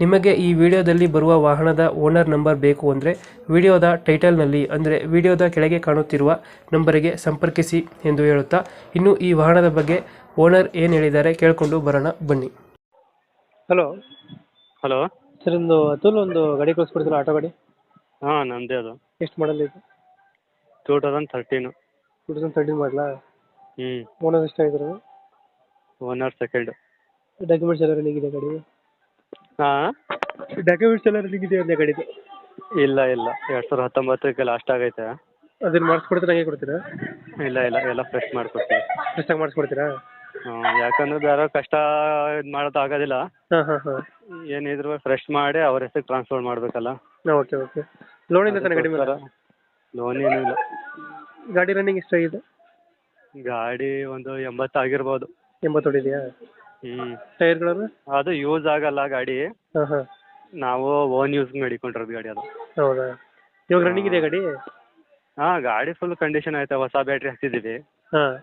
ನಿಮಗೆ ಈ ವಿಡಿಯೋದಲ್ಲಿ ಬರುವ ವಾಹನದ ಓನರ್ ನಂಬರ್ ಬೇಕು ಅಂದರೆ ವಿಡಿಯೋದ ಟೈಟಲ್ನಲ್ಲಿ ಅಂದರೆ ವಿಡಿಯೋದ ಕೆಳಗೆ ಕಾಣುತ್ತಿರುವ ನಂಬರಿಗೆ ಸಂಪರ್ಕಿಸಿ ಎಂದು ಹೇಳುತ್ತಾ ಇನ್ನು ಈ ವಾಹನದ ಬಗ್ಗೆ ಓನರ್ ಏನು ಹೇಳಿದ್ದಾರೆ ಕೇಳಿಕೊಂಡು ಬರೋಣ ಬನ್ನಿ. ಹಲೋ. ಹಲೋ. ಸರ್ ಒಂದು ಅತುಲ್ ಒಂದು ಗಾಡಿ ಕಳಿಸ್ಕೊಡ್ತೀರಾ ಆಟೋ ಗಾಡಿ? ಹಾಂ ನಮ್ಮದೇ ಅದು. ಎಷ್ಟು ಮಾಡಲ್ ಇದು? Two thousand thirteen two thousand thirteen ಮಾಡಲಾ ಹ್ಞೂ ಓನರ್ ಎಷ್ಟಾಗಿದ್ದಾರೆ? ಓನರ್ ಸೆಕೆಂಡ್ ಡಾಕ್ಯುಮೆಂಟ್ಸ್ ಎಲ್ಲ ರನ್ನಿಂಗ್ ಇದೆ ಗಾಡಿ ಹಾಂ? ಡಾಕ್ಯುಮೆಂಟ್ಸ್ ಎಲ್ಲ ರನ್ನಿಂಗ್ ಇದೆ ಒಂದೇ ಗಾಡಿದು ಇಲ್ಲ ಇಲ್ಲ. ಎರಡ್ ಸಾವಿರದ ಹತ್ತೊಂಬತ್ತಕ್ಕೆ ಲಾಸ್ಟ್ ಆಗೈತೆ. ಅದನ್ನ ಮಾಡಿಸ್ಕೊಡ್ತೀರಾ ಹಂಗೆ ಕೊಡ್ತೀರಾ? ಇಲ್ಲ ಇಲ್ಲ. ಎಲ್ಲ ಫ್ರೆಶ್ ಮಾಡಿಕೊಡ್ತೀವಿ. ಫ್ರೆಶ್ ಮಾಡಿಸ್ಕೊಡ್ತೀರಾ? ಹ್ಞೂ ಯಾಕಂದ್ರೆ ಬೇರೆ ಕಷ್ಟ ಇದು ಮಾಡೋದು ಆಗೋದಿಲ್ಲ. ಹಾಂ ಹಾಂ ಹಾಂ. ಏನಿದ್ರು ಫ್ರೆಶ್ ಮಾಡಿ ಅವ್ರ ಹೆಸರು ಟ್ರಾನ್ಸ್ಫರ್ ಮಾಡಬೇಕಲ್ಲ. ಓಕೆ ಓಕೆ ಲೋನ್ ಇಲ್ಲ ತಾನೆ ಗಾಡಿ ಮೇಲೆ? ಲೋನ್ ಏನೂ ಇಲ್ಲ. ಗಾಡಿ ರನ್ನಿಂಗ್ ಎಷ್ಟಾಗಿದೆ? ಗಾಡಿ ಒಂದು ಎಂಬತ್ತು ಆಗಿರ್ಬೋದು. ಎಂಬತ್ತು ಹೊಡಿದೆಯಾ? ಹ್ಞೂ ಟೈರ್ಗಳನ್ನು? ಅದು ಯೂಸ್ ಆಗಲ್ಲ ಗಾಡಿ. ಹಾಂ ಹಾಂ ನಾವು ಓನ್ ಯೂಸ್ ಮಾಡಿಕೊಂಡಿರೋದು ಗಾಡಿ ಅದು. ಹೌದಾ? ಇವಾಗ ರನ್ನಿಂಗ್ ಇದೆ ಗಾಡಿ? ಹಾಂ ಗಾಡಿ ಫುಲ್ ಕಂಡೀಷನ್ ಐತೆ ಹೊಸ ಬ್ಯಾಟ್ರಿ ಹಾಕ್ಸಿದ್ದೀವಿ ಹಾಂ.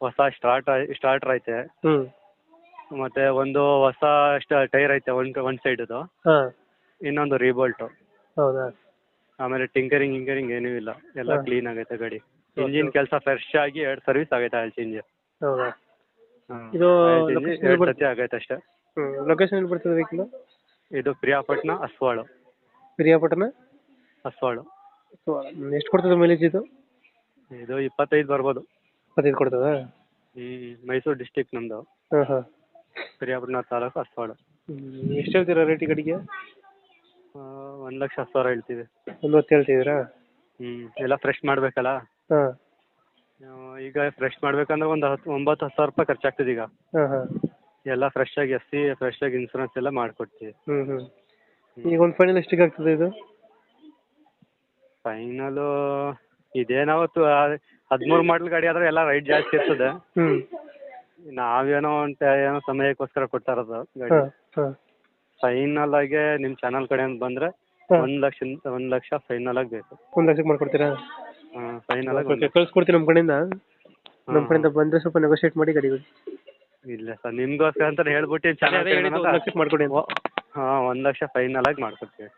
ಹೊಸ ಸ್ಟಾರ್ಟ್ ಸ್ಟಾರ್ಟರ್ ಐತೆ. ಹ್ಞೂ ಮತ್ತೆ ಒಂದು ಹೊಸ ಟೈರ್ ಐತೆ ಒನ್ ಸೈಡ್ ಸೈಡ್ದು ಹಾಂ. ಇನ್ನೊಂದು ರೀಬೋಲ್ಟು ಹೌದಾ? ಆಮೇಲೆ ಟಿಂಕರಿಂಗ್ ಇಂಕರಿಂಗ್ ಏನೂ ಇಲ್ಲ. ಎಲ್ಲ ಕ್ಲೀನ್ ಆಗೈತೆ ಗಾಡಿ. ಇಂಜಿನ್ ಕೆಲಸ ಫ್ರೆಶ್ ಆಗಿ ಎರಡು ಸರ್ವಿಸ್ ಆಗೈತೆ ಆಯಿಲ್ ಚೇಂಜ್ ಹೌದಾ? ಇದು ಎರಡು ಸತಿ ಆಗೈತೆ ಅಷ್ಟೇ. ಹ್ಞೂ ಲೊಕೇಶನ್ ಎಲ್ಲಿ ಬರ್ತದೆ ವೆಹಿಕಲ್ ಇದು ಪ್ರಿಯಾಪಟ್ಟಣ ಅಸ್ವಾಳು. ಪ್ರಿಯಾಪಟ್ಟಣ? ಅಸ್ವಾಳು. ಎಷ್ಟು ಕೊಡ್ತದೆ ಮೈಲೇಜ್ ಇದು? ಇದು ಇಪ್ಪತ್ತೈದು ಬರ್ಬೋದು. ಇಪ್ಪತ್ತೈದು ಕೊಡ್ತದ? ಹ್ಞೂ ಮೈಸೂರು ಡಿಸ್ಟಿಕ್ ನಮ್ಮದು ಹಾಂ ಹಾಂ ಪ್ರಿಯಾಪಟ್ನ ತಾಲೂಕು ಅಸ್ವಾಳು. ಎಷ್ಟು ಹೇಳ್ತೀರಾ ರೇಟ್ ಕಡೆಗೆ? ಒಂದು ಲಕ್ಷ ಹತ್ತು ಸಾವಿರ ಹೇಳ್ತೀವಿ. ಒಂದು ಹೊತ್ತು ಹೇಳ್ತಿದ್ದೀರಾ? ಹ್ಞೂ ಎಲ್ಲ ಫ್ರೆಶ್ ಮಾಡಬೇಕಲ್ಲ? ಹಾಂ. ಈಗ ಫ್ರೆಶ್ ಮಾಡ್ಬೇಕಂದ್ರೆ ಒಂದು ಹತ್ತು ಒಂಬತ್ತು ಹತ್ತು ಸಾವಿರ ರೂಪಾಯಿ ಖರ್ಚಾಗ್ತದೆ ಈಗ. ಹಾಂ ಹಾಂ. ಎಲ್ಲ ಫ್ರೆಶ್ ಆಗಿ ಎಸ್ ಸಿ ಫ್ರೆಶ್ ಆಗಿ ಇನ್ಸೂರೆನ್ಸ್ ಎಲ್ಲ ಮಾಡಿಕೊಡ್ತೀವಿ. ಹ್ಞೂ ಹ್ಞೂ ಈಗ ಒಂದು ಫೈನಲ್ ಎಷ್ಟಿಗೆ ಆಗ್ತದೆ ಇದು? ಫೈನಲು ಇದೇ ನಾವು ಹದಿಮೂರು ಮಾಡಲ್ ಗಾಡಿ ಆದ್ರೆ ಎಲ್ಲ ರೈಟ್ ಜಾಸ್ತಿ ಇರ್ತದೆ. ಹ್ಞೂ ನಾವೇನೋ ಅಂತ ಏನೋ ಸಮಯಕ್ಕೋಸ್ಕರ ಕೊಡ್ತಾ ಇರೋದು ಗಾಡಿ. ಹಾಂ ಹಾಂ. ಫೈನಲ್ ಆಗಿ ನಿಮ್ಮ ಚಾನಲ್ ಕಡೆಯಿಂದ ಬಂದರೆ ಹಾಂ. ಒಂದು ಲಕ್ಷ ಒಂದು ಲಕ್ಷ ಫೈನಲ್ ಆಗಿ ಬೇಕು. ಒಂದು ಲಕ್ಷಕ್ಕೆ ಮಾಡ್ಕೊಡ್ತೀರಾ? ಹಾಂ ಫೈನಲ್ ಆಗಿ ಓಕೆ ಕಳ್ಸ್ಕೊಡ್ತೀನಿ ನಮ್ಮ ಕಡೆಯಿಂದ. ನಮ್ಮ ಕಡೆಯಿಂದ ಬಂದ್ರೆ ಸ್ವಲ್ಪ ನೆಗೋಷಿಯೇಟ್ ಮಾಡಿ ಗಾಡಿ ಇಲ್ಲ ಸರ್ ನಿಮಗೋಸ್ಕರ ಅಂತ ಹೇಳ್ಬಿಟ್ಟು ಚೆನ್ನಾಗಿ ಮಾಡ್ಕೊಡಿ ಹಾಂ ಒಂದು ಲಕ್ಷ ಫೈನಲ್ ಆಗಿ ಮಾಡ್ಕೊಡ್ತೀವಿ.